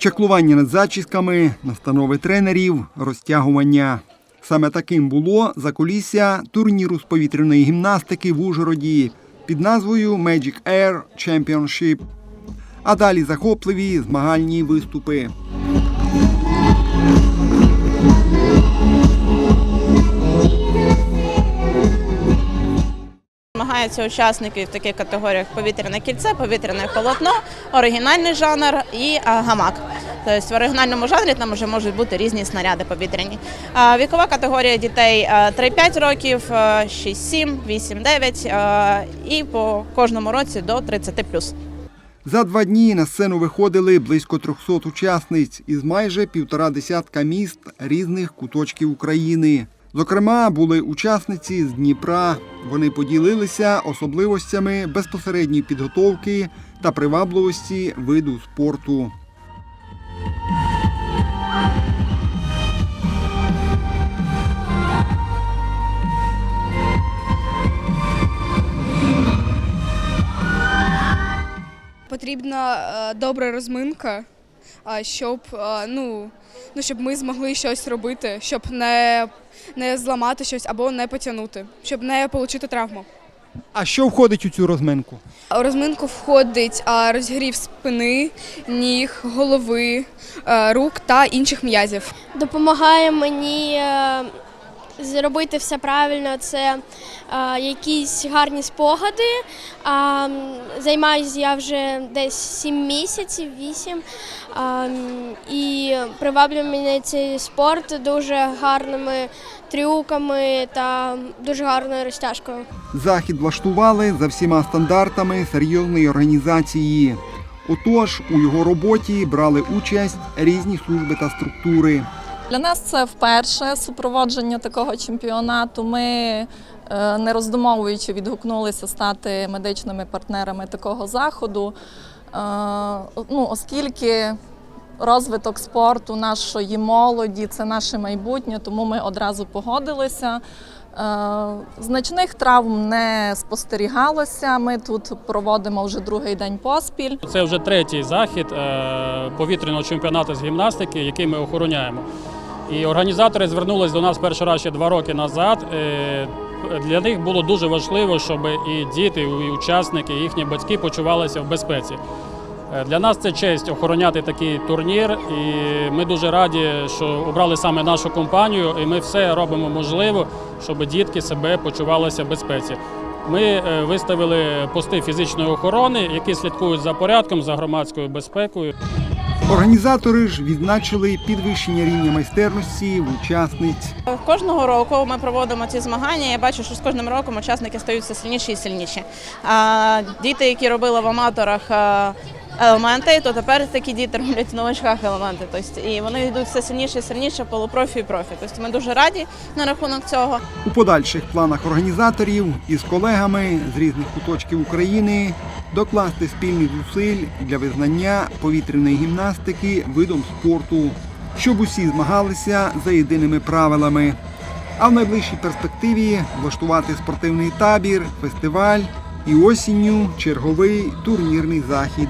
Чаклування над зачісками, настанови тренерів, розтягування. Саме таким було закулісся турніру з повітряної гімнастики в Ужгороді під назвою Magic Air Championship. А далі захопливі змагальні виступи. Змагаються учасники в таких категоріях повітряне кільце, повітряне полотно, оригінальний жанр і гамак. Тобто в оригінальному жанрі там вже можуть бути різні снаряди повітряні. Вікова категорія дітей 3-5 років, а, 6-7, 8-9 і по кожному році до 30+. За два дні на сцену виходили близько 300 учасниць із майже півтора десятка міст різних куточків України. Зокрема, були учасниці з Дніпра. Вони поділилися особливостями безпосередньої підготовки та привабливості виду спорту. Потрібна е, добра розминка, щоб, е, ну, ну, щоб ми змогли щось робити, щоб не, не зламати щось або не потягнути, щоб не отримати травму. А що входить у цю розминку? У розминку входить розгрів спини, ніг, голови, е, рук та інших м'язів. допомагає мені зробити все правильно. Це е, якісь гарні спогади. А, Займаюся я вже десь 7 місяців, 8. А, І приваблює мене цей спорт дуже гарними трюками та дуже гарною розтяжкою. Захід влаштували за всіма стандартами серйозної організації. Отож, у його роботі брали участь різні служби та структури. Для нас це вперше супроводження такого чемпіонату. Ми, е, не роздумовуючи, відгукнулися стати медичними партнерами такого заходу, Е, ну, оскільки розвиток спорту нашої молоді це наше майбутнє, тому ми одразу погодилися. Е, Значних травм не спостерігалося. Ми тут проводимо вже другий день поспіль. Це вже третій захід повітряного чемпіонату з гімнастики, який ми охороняємо. І організатори звернулись до нас перший раз ще два роки назад. Е, Для них було дуже важливо, щоб і діти, і учасники, і їхні батьки почувалися в безпеці. Е, Для нас це честь охороняти такий турнір, і ми дуже раді, що обрали саме нашу компанію, і ми все робимо можливе, щоб дітки себе почувалися в безпеці. Ми е, виставили пости фізичної охорони, які слідкують за порядком, за громадською безпекою. Організатори ж відзначили підвищення рівня майстерності учасниць. Кожного року ми проводимо ці змагання. Я бачу, що з кожним роком учасники стають все сильніші і сильніші. Діти, які робили в аматорах елементи, то тепер такі діти роблять в новачках елементи. Тобто, і вони йдуть все сильніше і сильніше, полупрофі і профі. Тобто ми дуже раді на рахунок цього. У подальших планах організаторів із колегами з різних куточків України докласти спільних зусиль для визнання повітряної гімнастики видом спорту, щоб усі змагалися за єдиними правилами. А в найближчій перспективі влаштувати спортивний табір, фестиваль і осінню черговий турнірний захід.